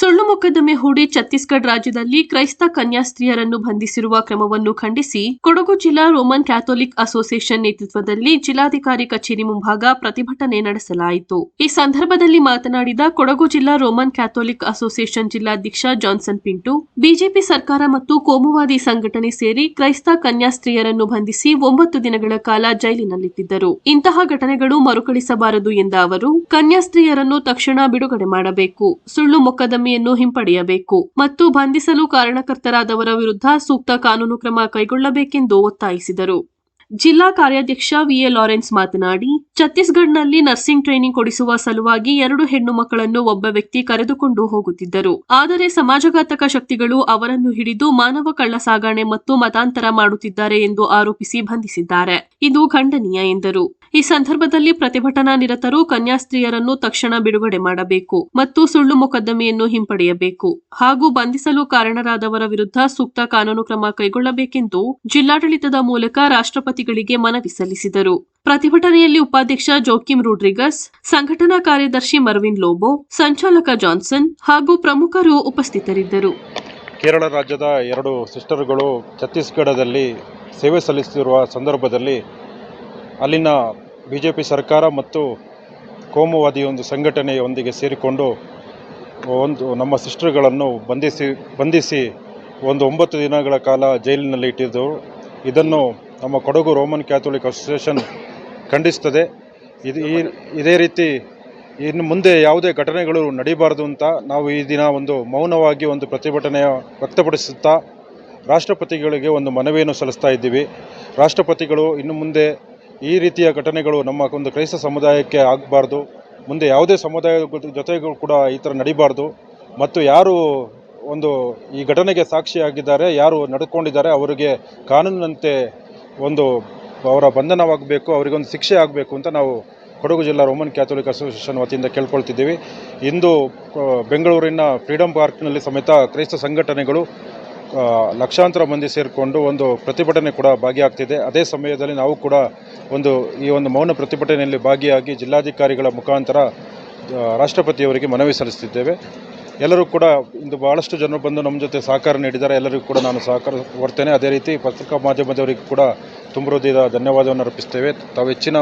ಸುಳ್ಳು ಮೊಕದ್ದಮೆ ಹೂಡಿ ಛತ್ತೀಸ್ಗಢ ರಾಜ್ಯದಲ್ಲಿ ಕ್ರೈಸ್ತ ಕನ್ಯಾಸ್ತ್ರೀಯರನ್ನು ಬಂಧಿಸಿರುವ ಕ್ರಮವನ್ನು ಖಂಡಿಸಿ, ಕೊಡಗು ಜಿಲ್ಲಾ ರೋಮನ್ ಕ್ಯಾಥೋಲಿಕ್ ಅಸೋಸಿಯೇಷನ್ ನೇತೃತ್ವದಲ್ಲಿ ಜಿಲ್ಲಾಧಿಕಾರಿ ಕಚೇರಿ ಮುಂಭಾಗ ಪ್ರತಿಭಟನೆ ನಡೆಸಲಾಯಿತು. ಈ ಸಂದರ್ಭದಲ್ಲಿ ಮಾತನಾಡಿದ ಕೊಡಗು ಜಿಲ್ಲಾ ರೋಮನ್ ಕ್ಯಾಥೋಲಿಕ್ ಅಸೋಸಿಯೇಷನ್ ಜಿಲ್ಲಾಧ್ಯಕ್ಷ ಜಾನ್ಸನ್ ಪಿಂಟು, ಬಿಜೆಪಿ ಸರ್ಕಾರ ಮತ್ತು ಕೋಮುವಾದಿ ಸಂಘಟನೆ ಸೇರಿ ಕ್ರೈಸ್ತ ಕನ್ಯಾಸ್ತ್ರೀಯರನ್ನು ಬಂಧಿಸಿ ಒಂಬತ್ತು ದಿನಗಳ ಕಾಲ ಜೈಲಿನಲ್ಲಿಟ್ಟಿದ್ದರು. ಇಂತಹ ಘಟನೆಗಳು ಮರುಕಳಿಸಬಾರದು ಎಂದ ಅವರು ಕನ್ಯಾಸ್ತ್ರೀಯರನ್ನು ತಕ್ಷಣ ಬಿಡುಗಡೆ ಮಾಡಬೇಕು. ಸುಳ್ಳು ಮೊಕದ್ದಮೆಯನ್ನು ಹಿಂಪಡೆಯಬೇಕು ಮತ್ತು ಬಂಧಿಸಲು ಕಾರಣಕರ್ತರಾದವರ ವಿರುದ್ಧ ಸೂಕ್ತ ಕಾನೂನು ಕ್ರಮ ಕೈಗೊಳ್ಳಬೇಕೆಂದು ಒತ್ತಾಯಿಸಿದರು. ಜಿಲ್ಲಾ ಕಾರ್ಯಾಧ್ಯಕ್ಷ ವಿಎ ಲಾರೆನ್ಸ್ ಮಾತನಾಡಿ, ಛತ್ತೀಸ್ಗಢನಲ್ಲಿ ನರ್ಸಿಂಗ್ ಟ್ರೈನಿಂಗ್ ಕೊಡಿಸುವ ಸಲುವಾಗಿ ಎರಡು ಹೆಣ್ಣು ಮಕ್ಕಳನ್ನು ಒಬ್ಬ ವ್ಯಕ್ತಿ ಕರೆದುಕೊಂಡು ಹೋಗುತ್ತಿದ್ದರು. ಆದರೆ ಸಮಾಜಘಾತಕ ಶಕ್ತಿಗಳು ಅವರನ್ನು ಹಿಡಿದು ಮಾನವ ಕಳ್ಳ ಸಾಗಣೆ ಮತ್ತು ಮತಾಂತರ ಮಾಡುತ್ತಿದ್ದಾರೆ ಎಂದು ಆರೋಪಿಸಿ ಬಂಧಿಸಿದ್ದಾರೆ. ಇದು ಖಂಡನೀಯ ಎಂದರು. ಈ ಸಂದರ್ಭದಲ್ಲಿ ಪ್ರತಿಭಟನಾ ನಿರತರು ಕನ್ಯಾಸ್ತ್ರೀಯರನ್ನು ತಕ್ಷಣ ಬಿಡುಗಡೆ ಮಾಡಬೇಕು ಮತ್ತು ಸುಳ್ಳು ಮೊಕದ್ದಮೆಯನ್ನು ಹಿಂಪಡೆಯಬೇಕು ಹಾಗೂ ಬಂಧಿಸಲು ಕಾರಣರಾದವರ ವಿರುದ್ಧ ಸೂಕ್ತ ಕಾನೂನು ಕ್ರಮ ಕೈಗೊಳ್ಳಬೇಕೆಂದು ಜಿಲ್ಲಾಡಳಿತದ ಮೂಲಕ ರಾಷ್ಟ್ರಪತಿಗಳಿಗೆ ಮನವಿ ಸಲ್ಲಿಸಿದರು. ಪ್ರತಿಭಟನೆಯಲ್ಲಿ ಉಪಾಧ್ಯಕ್ಷ ಜೋಕಿಮ್ ರೂಡ್ರಿಗಸ್, ಸಂಘಟನಾ ಕಾರ್ಯದರ್ಶಿ ಮರ್ವಿನ್ ಲೋಬೋ, ಸಂಚಾಲಕ ಜಾನ್ಸನ್ ಹಾಗೂ ಪ್ರಮುಖರು ಉಪಸ್ಥಿತರಿದ್ದರು. ಕೇರಳ ರಾಜ್ಯದ ಎರಡು ಸಿಸ್ಟರ್ಗಳು ಛತ್ತೀಸ್ಗಢದಲ್ಲಿ ಸೇವೆ ಸಲ್ಲಿಸುತ್ತಿರುವ ಸಂದರ್ಭದಲ್ಲಿ ಅಲ್ಲಿನ ಬಿ ಜೆ ಪಿ ಸರ್ಕಾರ ಮತ್ತು ಕೋಮುವಾದಿ ಒಂದು ಸಂಘಟನೆಯೊಂದಿಗೆ ಸೇರಿಕೊಂಡು ಒಂದು ನಮ್ಮ ಸಿಸ್ಟರ್ಗಳನ್ನು ಬಂಧಿಸಿ ಬಂಧಿಸಿ ಒಂದು ಒಂಬತ್ತು ದಿನಗಳ ಕಾಲ ಜೈಲಿನಲ್ಲಿ ಇಟ್ಟಿದ್ದರು ಇದನ್ನು ನಮ್ಮ ಕೊಡಗು ರೋಮನ್ ಕ್ಯಾಥೋಲಿಕ್ ಅಸೋಸಿಯೇಷನ್ ಖಂಡಿಸ್ತದೆ ಇದು ಈ, ಇದೇ ರೀತಿ ಇನ್ನು ಮುಂದೆ ಯಾವುದೇ ಘಟನೆಗಳು ನಡೀಬಾರದು ಅಂತ ನಾವು ಈ ದಿನ ಒಂದು ಮೌನವಾಗಿ ಒಂದು ಪ್ರತಿಭಟನೆಯ ವ್ಯಕ್ತಪಡಿಸುತ್ತಾ ರಾಷ್ಟ್ರಪತಿಗಳಿಗೆ ಒಂದು ಮನವಿಯನ್ನು ಸಲ್ಲಿಸ್ತಾ ಇದ್ದೀವಿ. ರಾಷ್ಟ್ರಪತಿಗಳು ಇನ್ನು ಮುಂದೆ ಈ ರೀತಿಯ ಘಟನೆಗಳು ನಮ್ಮ ಒಂದು ಕ್ರೈಸ್ತ ಸಮುದಾಯಕ್ಕೆ ಆಗಬಾರ್ದು. ಮುಂದೆ ಯಾವುದೇ ಸಮುದಾಯ ಜೊತೆಗೂ ಕೂಡ ಈ ಥರ ನಡಿಬಾರ್ದು. ಮತ್ತು ಯಾರು ಒಂದು ಈ ಘಟನೆಗೆ ಸಾಕ್ಷಿಯಾಗಿದ್ದಾರೆ, ಯಾರು ನಡ್ಕೊಂಡಿದ್ದಾರೆ, ಅವರಿಗೆ ಕಾನೂನಿನಂತೆ ಒಂದು ಅವರ ಬಂಧನವಾಗಬೇಕು, ಅವರಿಗೊಂದು ಶಿಕ್ಷೆ ಆಗಬೇಕು ಅಂತ ನಾವು ಕೊಡಗು ಜಿಲ್ಲಾ ರೋಮನ್ ಕ್ಯಾಥೋಲಿಕ್ ಅಸೋಸಿಯೇಷನ್ ವತಿಯಿಂದ ಕೇಳ್ಕೊಳ್ತಿದ್ದೀವಿ. ಇಂದು ಬೆಂಗಳೂರಿನ ಫ್ರೀಡಂ ಪಾರ್ಕ್ನಲ್ಲಿ ಸಮೇತ ಕ್ರೈಸ್ತ ಸಂಘಟನೆಗಳು ಲಕ್ಷಾಂತರ ಮಂದಿ ಸೇರಿಕೊಂಡು ಒಂದು ಪ್ರತಿಭಟನೆ ಕೂಡ ಭಾಗಿಯಾಗ್ತಿದೆ. ಅದೇ ಸಮಯದಲ್ಲಿ ನಾವು ಕೂಡ ಒಂದು ಈ ಒಂದು ಮೌನ ಪ್ರತಿಭಟನೆಯಲ್ಲಿ ಭಾಗಿಯಾಗಿ ಜಿಲ್ಲಾಧಿಕಾರಿಗಳ ಮುಖಾಂತರ ರಾಷ್ಟ್ರಪತಿಯವರಿಗೆ ಮನವಿ ಸಲ್ಲಿಸುತ್ತಿದ್ದೇವೆ. ಎಲ್ಲರೂ ಕೂಡ ಇಂದು ಬಹಳಷ್ಟು ಜನರು ಬಂದು ನಮ್ಮ ಜೊತೆ ಸಹಕಾರ ನೀಡಿದ್ದಾರೆ. ಎಲ್ಲರಿಗೂ ಕೂಡ ನಾನು ಸಹಕಾರ ಕೊಡ್ತೇನೆ. ಅದೇ ರೀತಿ ಪತ್ರಿಕಾ ಮಾಧ್ಯಮದವರಿಗೂ ಕೂಡ ತುಂಬ ಹೃದಯದ ಧನ್ಯವಾದವನ್ನು ಅರ್ಪಿಸ್ತೇವೆ ತಾವು ಹೆಚ್ಚಿನ